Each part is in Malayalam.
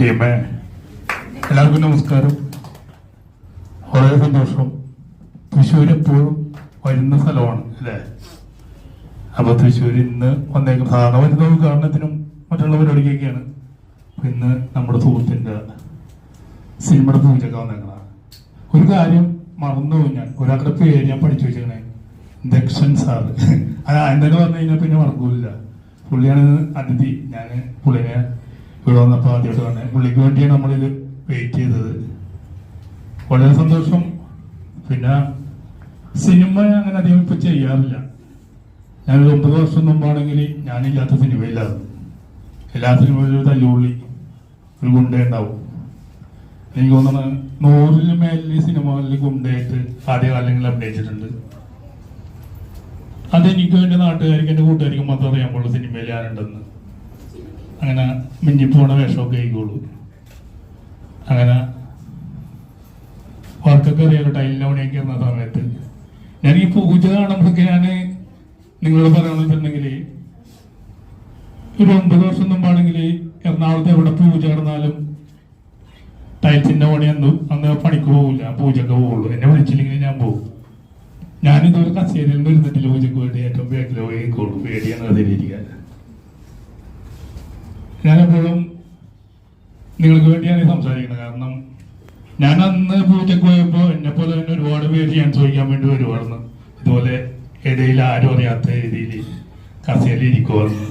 ടീമേ എല്ലാവർക്കും നമസ്കാരം. വളരെ സന്തോഷം. തൃശ്ശൂർ എപ്പോഴും വരുന്ന സ്ഥലമാണ് അല്ലേ? അപ്പൊ തൃശ്ശൂർ ഇന്ന് വന്നേക്കും. സാധാരണ വരുന്ന ഉദ്ഘാടനത്തിനും മറ്റുള്ള പരിപാടിക്കൊക്കെയാണ് ഇന്ന് നമ്മുടെ സുഹൃത്തിന്റെ സിനിമയുടെ പൂജയൊക്കെ വന്നേക്കണ ഒരു കാര്യം മറന്നു ഞാൻ. ഒരാളുടെ പേര് ഞാൻ പഠിച്ചു വെച്ചേക്കണേ. ദക്ഷൻ സാർ. അത് എന്തൊക്കെ പറഞ്ഞു കഴിഞ്ഞാൽ പിന്നെ മറക്കൂല. പുള്ളിയാണ് അതിഥി. ഞാൻ പുള്ളിനെ ഇവിടെ വന്നപ്പോൾ ആദ്യമായിട്ട് തന്നെ പുള്ളിക്ക് വേണ്ടിയാണ് നമ്മളിത് വെയിറ്റ് ചെയ്തത്. വളരെ സന്തോഷം. പിന്നെ സിനിമ അങ്ങനെ അധികം ഇപ്പൊ ചെയ്യാറില്ല. ഞാനൊരു ഒമ്പത് വർഷം മുമ്പാണെങ്കിൽ ഞാനില്ലാത്ത സിനിമയില്ലാതെ എല്ലാ സിനിമയിലും ഒരു തല്ലുള്ളി ഒരു ഗുണ്ട ഉണ്ടാവും എനിക്ക് തോന്നുന്നു നൂറിന് മേലിൽ സിനിമകളിൽ ഗുണ്ടയായിട്ട് ആദ്യകാലങ്ങളിൽ അഭിനയിച്ചിട്ടുണ്ട്. അതെനിക്ക് വേണ്ടി നാട്ടുകാർക്ക് എന്റെ കൂട്ടുകാർക്ക് മാത്രം അറിയാൻ പാടുള്ളൂ സിനിമയിൽ ഞാനുണ്ടെന്ന്. അങ്ങനെ മിന്നിപ്പോണ വേഷമൊക്കെ ആയിക്കോളൂ. അങ്ങനെ വർക്കൊക്കെ അറിയാലോ ടൈലിന്റെ പണിയൊക്കെ ഇരുന്ന സമയത്ത്. ഞാൻ ഈ പൂജ കാണുമ്പോഴൊക്കെ ഞാൻ നിങ്ങളോട് പറയണമെന്ന് വെച്ചിട്ടുണ്ടെങ്കിൽ ഒരു ഒമ്പത് വർഷം മുമ്പാണെങ്കിൽ എറണാകുളത്ത് എവിടെ പൂജ നടന്നാലും ടൈൽസിന്റെ പണി അന്ന് അന്ന് പണിക്ക് പോകില്ല പൂജക്ക് പോവുള്ളൂ. എന്നെ വിളിച്ചില്ലെങ്കിൽ ഞാൻ പോകും ഞാനിതൊരു കസേരയിൽ നിന്ന് ഇരുന്നിട്ടില്ല പൂജക്ക് വേണ്ടി. ഏറ്റവും ബാക്കിൽ പോയിക്കോളും പേടിയാണ് അതിലിരിക്കാൻ ഞാനെപ്പോഴും നിങ്ങൾക്ക് വേണ്ടിയാണ് സംസാരിക്കുന്നത്. കാരണം ഞാൻ അന്ന് പൂജയ്ക്ക് പോയപ്പോൾ എന്നെ പോലെ തന്നെ ഒരുപാട് പേര് ഞാൻ ചോദിക്കാൻ വേണ്ടി വരുവായിരുന്നു. ഇതുപോലെ ഇടയിൽ ആരും അറിയാത്ത രീതിയിൽ കസേരയിൽ ഇരിക്കുമായിരുന്നു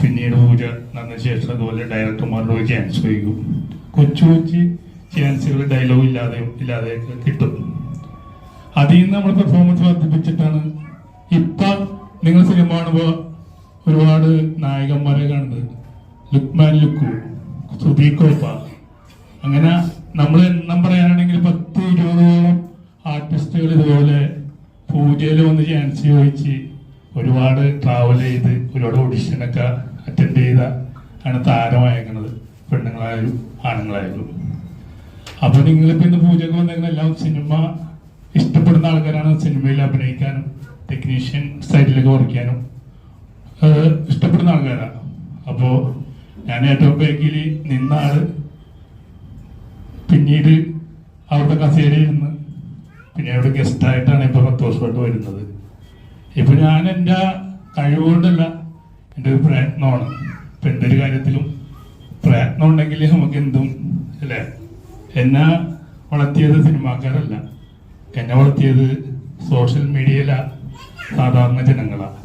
പിന്നീട് പൂജ നടന്ന ശേഷം അതുപോലെ ഡയറക്ടർമാരുടെ പോയി ചാൻസ് ചോദിക്കും. കൊച്ചു കൊച്ചു ചാൻസുകൾ ഡയലോഗ് ഇല്ലാതെ ഇല്ലാതെ കിട്ടും. അതിൽ നിന്ന് നമ്മൾ പെർഫോമൻസ് വർദ്ധിപ്പിച്ചിട്ടാണ് ഇപ്പം നിങ്ങൾ സിനിമ കാണുമ്പോൾ ഒരുപാട് നായകന്മാരെ കാണുന്നത്. ലുക്മാൻ ലുക്കു സുബീകോപ്പ അങ്ങനെ നമ്മൾ എണ്ണം പറയാനാണെങ്കിൽ പത്ത് ഇരുപതോളം ആർട്ടിസ്റ്റുകൾ ഇതുപോലെ പൂജയിൽ വന്ന് ചാൻസ് ചോദിച്ച് ഒരുപാട് ട്രാവൽ ചെയ്ത് ഒരുപാട് ഓഡിഷനൊക്കെ അറ്റൻഡ് ചെയ്ത ആണ് താരമായേക്കണത് പെണ്ണുങ്ങളായാലും ആണുങ്ങളായാലും. അപ്പൊ നിങ്ങളിപ്പോ ഇന്ന് പൂജക്ക് വന്നേക്കുന്ന എല്ലാം സിനിമ ഇഷ്ടപ്പെടുന്ന ആൾക്കാരാണ് സിനിമയിൽ അഭിനയിക്കാനും ടെക്നീഷ്യൻ സൈഡിലൊക്കെ വർക്ക് ഇഷ്ടപ്പെടുന്ന ആൾക്കാരാണ് അപ്പോ ഞാൻ ഏറ്റവും ബാക്കിൽ നിന്ന ആൾ പിന്നീട് അവരുടെ കസേരയിൽ നിന്ന് പിന്നെ അവിടെ ഗസ്റ്റായിട്ടാണ് ഇപ്പൊ പത്ത് വർഷമായിട്ട് വരുന്നത്. ഇപ്പൊ ഞാൻ എന്റെ കഴിവുകൊണ്ടല്ല എന്റെ ഒരു പ്രയത്നമാണ്. ഇപ്പൊ എന്തൊരു കാര്യത്തിലും പ്രയത്നം ഉണ്ടെങ്കിൽ നമുക്ക് എന്തും അല്ലേ? എന്നെ വളർത്തിയത് സിനിമാക്കാരല്ല. എന്നെ വളർത്തിയത് സോഷ്യൽ മീഡിയയിലാ സാധാരണ ജനങ്ങളാണ്